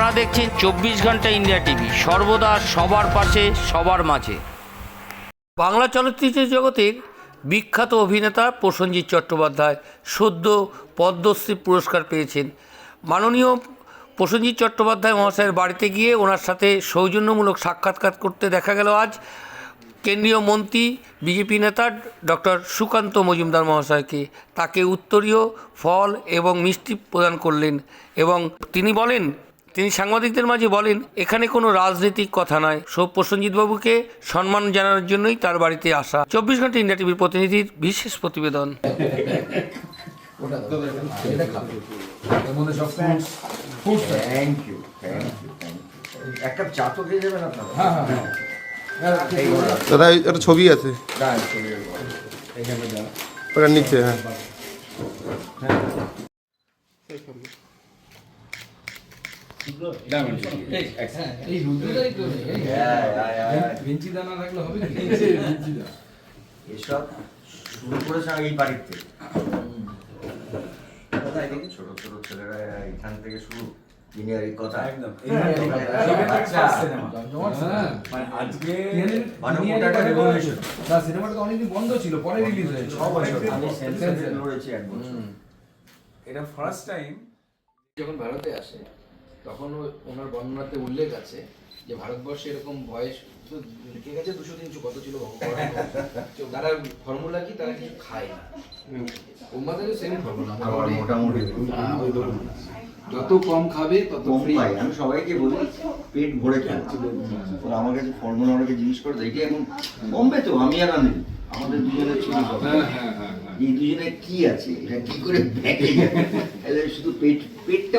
আপনারা দেখছেন চব্বিশ ঘণ্টা ইন্ডিয়া টিভি। সর্বদা সবার পাশে, সবার মাঝে। বাংলা চলচ্চিত্র জগতের বিখ্যাত অভিনেতা প্রসেনজিৎ চট্টোপাধ্যায় সদ্য পদ্মশ্রী পুরস্কার পেয়েছেন। মাননীয় প্রসেনজিৎ চট্টোপাধ্যায় মহাশয়ের বাড়িতে গিয়ে ওনার সাথে সৌজন্যমূলক সাক্ষাৎকার করতে দেখা গেল আজ। কেন্দ্রীয় মন্ত্রী, বিজেপি নেতা ডক্টর সুকান্ত মজুমদার মহাশয়কে তাকে উত্তরীয়, ফল এবং মিষ্টি প্রদান করলেন এবং তিনি বলেন তিনি সাংবাদিকদের মাঝে বলেন এখানে কোনো রাজনৈতিক কথা নয়। সব প্রসেনজিৎ বাবুকে সম্মান জানানোর জন্যই তার বাড়িতে আসা। চব্বিশ ঘণ্টা ইন্ডিয়া টিভির প্রতিনিধির বিশেষ প্রতিবেদন। Thank you thank you thank you এক কাপ চা তো খেয়ে যাবেন আপনারা? দাদা একটা ছবি আছে। নিচে হ্যাঁ। এসব শুরু করেছে এই বাড়ির ছোট ছোট ছেলেরা এখান থেকে শুরু। ইঞ্জিনিয়ারিং কথা। একদম। মানে আজকে মানে সিনেমাটা অনেকদিন বন্ধ ছিল পরে রিলিজ হয়েছে। ছ বছর। আমি সেন্সারে লড়েছি এক বছর। এটা ফার্স্ট টাইম যখন ভারতে আসে তখন ওনার বর্ণনাতে উল্লেখ আছে যে ভারতবর্ষে এরকম বয়স লিখে গেছে দুশো তিনশো? কত ছিল তারা ফর্মুলা কি? তারা কিছু খায় না। ওমাদেরও সেম ফর্মুলা। মোটামুটি যত কম খাবে তত ফ্রি আমি সবাইকে বলি পেট ভরে আমার কাছে ফর্মুলা অনেকে জিজ্ঞেস করে দেখি এখন কমবে তো আমি আর আমি আমাদের দুজনের ছিল হ্যাঁ হ্যাঁ হ্যাঁ এই দুজনে কি আছে? এটা কি করে শুধু পেট পেটটা